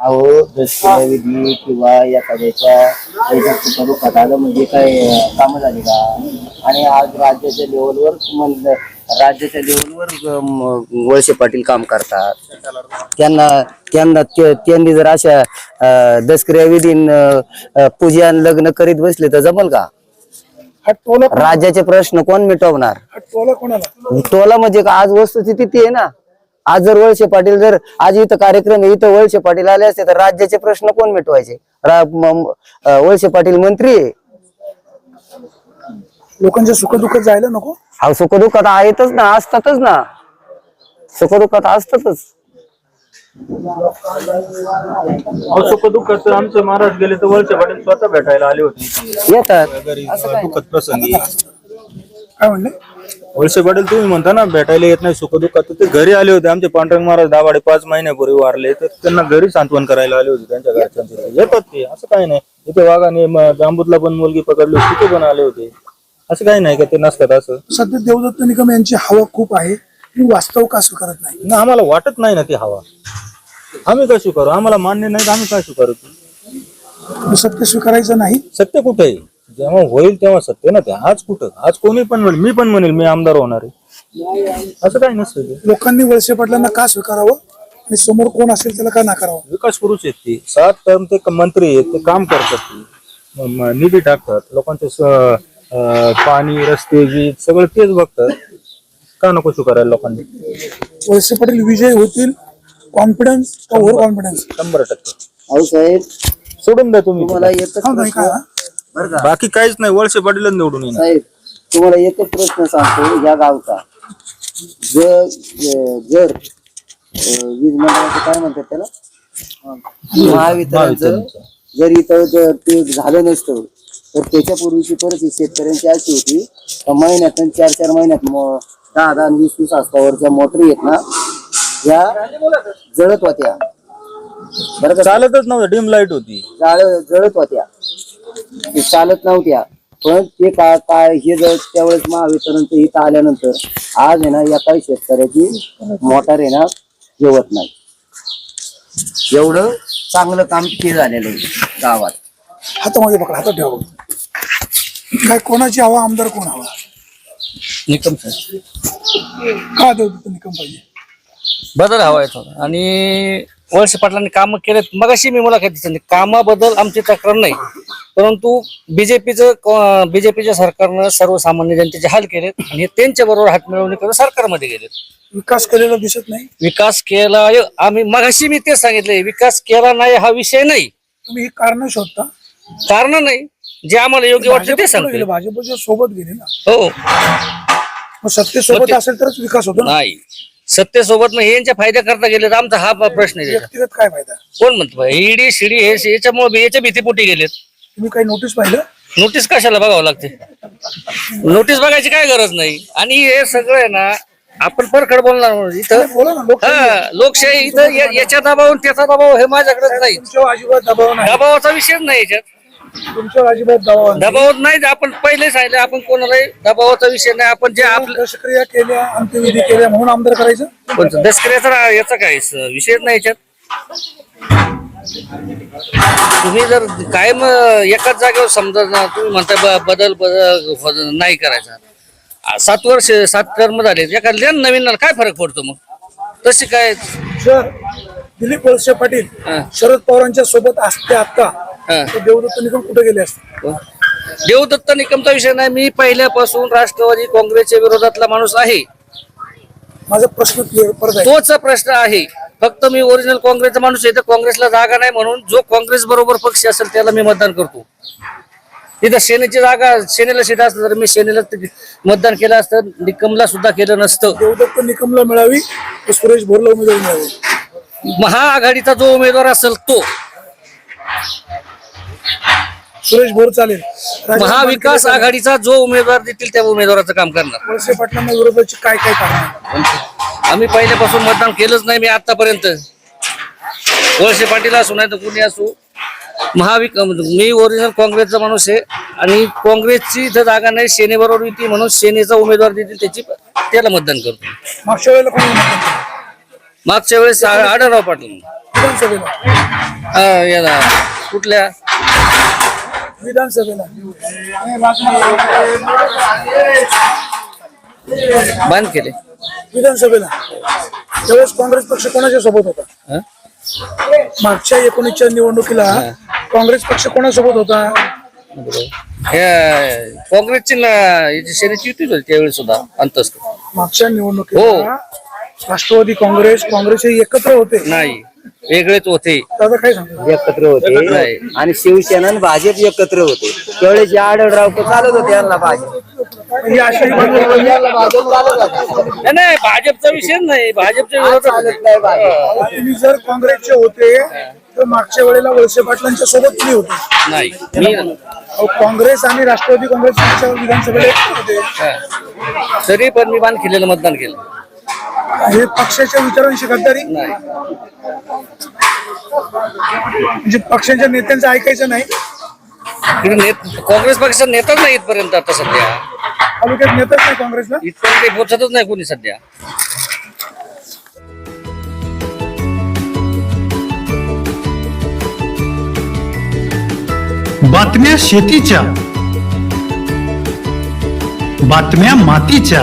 अहो दशविधी किंवा एखाद्याच्या आलं म्हणजे काय काम झाली का? आणि आज राज्याच्या लेवलवर म्हणलं राज्याच्या लेवलवर वळसे पाटील काम करतात. त्यांना त्यांना त्यांनी जर अशा दसक्रिया विधीन पूजन लग्न करीत बसले तर जमल का? टोला राज्याचे प्रश्न कोण मिटवणार? टोला कोणाला? टोला म्हणजे का? आज वस्तुस्थिती ती आहे ना. आज जर वळसे पाटील जर आज इथं कार्यक्रम इथं वळसे पाटील आले असते तर राज्याचे प्रश्न कोण मिटवायचे? वळसे पाटील मंत्री लोकांच्या सुखदुःखात जायला नको? हा सुखदुःखात आहेतच ना असतातच ना. सुखदुःखात असतातच. आमचे महाराज गेले तर वळचे पाटील स्वतः भेटायला आले होते. येतात. काय म्हणले? वळसे पाटील तुम्ही म्हणता ना भेटायला येत नाही सुख दुःखात तर ते घरी आले होते आमचे पांडुरंग महाराज दाभाडे पाच महिन्यापूर्वी वारले तर त्यांना घरी सांत्वन करायला आले होते त्यांच्या घरच्यांचे. येतात ते असं काही नाही. इथे वाघाने म- जांबूतला पण मुलगी पकडली होती, तिथे पण आले होते. असं काही नाही का ते नसतात असं? सध्या देवदत्त निकम यांची हवा खूप आहे ती वास्तव का स्वीकारत नाही? ना आम्हाला वाटत नाही ना ती हवा. आम्ही काय स्वीकारू? आम्हाला मान्य नाही तर आम्ही काय स्वीकारू? मग सत्य स्वीकारायचं नाही? सत्य कुठे आहे? जेव्हा होईल तेव्हा सत्य ना ते. आज कुठं? आज कोणी पण म्हणेल मी पण म्हणेल मी आमदार होणार आहे. असं काही नसतं ते. लोकांनी वळसे पाटलांना का स्वीकारावं? आणि समोर कोण असेल त्याला का नाकारावं? विकास पुरुष आहेत ते. सात टर्म ते क- मंत्री आहेत ते काम करतात ते. म- म- निधी टाकतात. लोकांचे स- अं, पाणी रस्ते वीज सगळं तेच बघतात. का नको स्वीकारायला लोकांनी? वळसे पाटील विजय होतील? कॉन्फिडन्स का ओव्हर कॉन्फिडन्स शंभर टक्के. अहो साहेब सोडून द्या तुम्ही. तुम्हाला एकच हा नाही प्रश्न का बरं का? बाकी काहीच नाही वळसे पाटीलच निवडून येणार. साहेब तुम्हाला एकच प्रश्न सांगतो या गावचा. जर जर अं, वीज मंडळाचं काय म्हणतात त्याला? महावितरणचं जर इथं जर ते झालं नसतं तर त्याच्यापूर्वीची परिस्थिती शेतकऱ्यांची अशी होती का महिन्यातून चार चार महिन्यात म- दहा दहा वीस वीस हस्तावरच्या मोटरी आहेत ना या जळत होत्या. बरं का? चालतच नव्हतं डिम लाइट होती. जाळ जळत होत्या. ते चालत नव्हत्या. पण ते काय काय हे जर त्यावेळेस महावितरणचं इथं आल्यानंतर आज आहे ना एका शेतकऱ्याची मोटार आहे ना जेवत नाही. एवढं चांगलं काम ते झालेलं आहे गावात. हातामध्ये पकडा हातात ठेवा बघ. काय कोणाची हवा आमदार कोण हवा? निकम सर. का देवदत्त निकम पाहिजे? बदल हवा आहे आणि वळसे पाटलांनी काम केलेत. मगाशी मी मुलाखत दिली. कामाबद्दल आमची तक्रार नाही. परंतु बीजेपीचं बीजेपीच्या सरकारनं सर्वसामान्य जनतेचे हाल केलेत आणि त्यांच्या बरोबर हात मिळवणी करून सरकारमध्ये गेलेत. विकास केलेला दिसत नाही? विकास केला आम्ही मगाशी मी तेच सांगितले. विकास केला नाही हा विषय नाही. तुम्ही ही कारण शोधता? कारण नाही. जे आम्हाला योग्य वाटतं ते भाजपकडे सांगतो गेले? भाजपच्या सोबत गेले ना. हो. मग सत्य सोबत असेल तरच विकास होतो नाही. सत्तेसोबत नाही यांच्या फायद्या करता गेले तर आमचा हा प्रश्न आहे व्यक्तिगत काय फायदा? कोण म्हणतो ईडी शिडी हे याच्यामुळे याच्या भीतीपोटी गेलेत. तुम्ही काही नोटीस पाहिलं? नोटीस कशाला बघावं लागते? नोटीस बघायची काय गरज नाही. आणि हे सगळं आहे ना आपण परखड बोलणार म्हणून. इथं बोला ना लोक हा लोकशाही इथं या- याच्या दबाव त्याचा दबाव हे माझ्याकडेच नाही. तुमच्यावर अजिबात दबाव नाही. दबावाचा विषयच नाही याच्यात. तुमच्यावर अजिबात दबाव नाही. दबाव नाही आपण पहिले सांगितलं आपण कोणालाही दबावाचा विषय नाही. आपण जे आपलं प्रक्रिया केल्या अंत्यविधी केल्या म्हणून आमदार करायचं? कोणतं दसकऱ्याचा याचा काय स- विषयच नाही याच्यात. तुम्ही जर कायम एकाच जागेवर समजा ना तुम्ही म्हणता ब- बदल बदल बदल नाही करायचा. आ, सात वर्ष सात कर्म झाले. एखाद्या नवीन काय फरक पडतो मग? तशी काय जर दिलीप वळसे पाटील हा. शरद पवारांच्या सोबत असते आता. हा. तर देवदत्त निकम कुठे गेले असते? देवदत्त निकमचा विषय नाही. मी पहिल्यापासून राष्ट्रवादी काँग्रेसच्या विरोधातला माणूस आहे. माझा प्रश्न क्लिअर तोच प्रश्न आहे. फक्त मी ओरिजिनल काँग्रेसचा माणूस आहे. तर काँग्रेसला जागा नाही म्हणून जो काँग्रेस बरोबर पक्ष असेल त्याला मी मतदान करतो. तिथं सेनेची जागा सेनेला सीट असतं तर मी सेनेला मतदान केलं असतं. निकमला सुद्धा केलं नसतं. देवदत्त निकमला मिळावी तर सुरेश भोरला उमेदवारी मिळावी? महाआघाडीचा जो उमेदवार असेल तो. सुरेश भोर चालेल. महाविकास. आघाडीचा जो उमेदवार देतील त्या उमेदवाराचं काम करणार. वळसे पाटलांना विरोधाची काय काय कारण आम्ही पहिल्यापासून मतदान केलंच नाही मी आतापर्यंत वळसे पाटील असू नाही तर कुणी असू. महाविक मी ओरिजिनल काँग्रेसचा माणूस आहे आणि काँग्रेसची इथं जागा नाही सेनेबरोबर युती म्हणून सेनेचा उमेदवार देतील त्याची त्याला मतदान करतो. मागच्या वेळेला कोणी मतदान केलं? मागच्या वेळेस आ- आढळराव पाटील. विधानसभेला. हा, याला. कुठल्या? विधानसभेला. बंद केले. विधानसभेला. त्यावेळेस काँग्रेस पक्ष कोणाच्या सोबत होता? हा? मागच्या एकोणीसच्या निवडणुकीला काँग्रेस पक्ष कोणासोबत होता? हे काँग्रेसची ना याची सेनेची युती होती त्यावेळी सुद्धा अंतस्त मागच्या हो. निवडणुकीला राष्ट्रवादी काँग्रेस काँग्रेस हे एकत्र होते. नाही. वेगळेच होते. दादा काय सांगतो एकत्र होते. नाही. आणि शिवसेना आणि भाजप एकत्र होते. त्यावेळेस या आढळराव चालत होते यांना भाजप. ही अशी बाजू- यांना भाजप चालत होता. नाही, नाही भाजपचा विषय नाही. भाजपच्या विरोधात होते. चालत नाही भाजप. तुम्ही जर काँग्रेसचे होते तर मागच्या वेळेला वळसे पाटलांच्या सोबत तुम्ही होते. नाही मी अहो, काँग्रेस आणि राष्ट्रवादी काँग्रेस मागच्या विधानसभेला एकत्र होते. हा. तरी पण मी बांध केलेलं मतदान केलं. हे पक्षाच्या विचारांशी गद्दारी? नाही. म्हणजे पक्षाच्या नेत्यांचं ऐकायचं नाही? काँग्रेस पक्षाचा नेताच नाही इथपर्यंत आता सध्या. तालुक्यात नेतच नाही काँग्रेसला? इथपर्यंत काही पोहोचतच नाही कोणी सध्या. बातम्या शेतीच्या. बातम्या मातीच्या.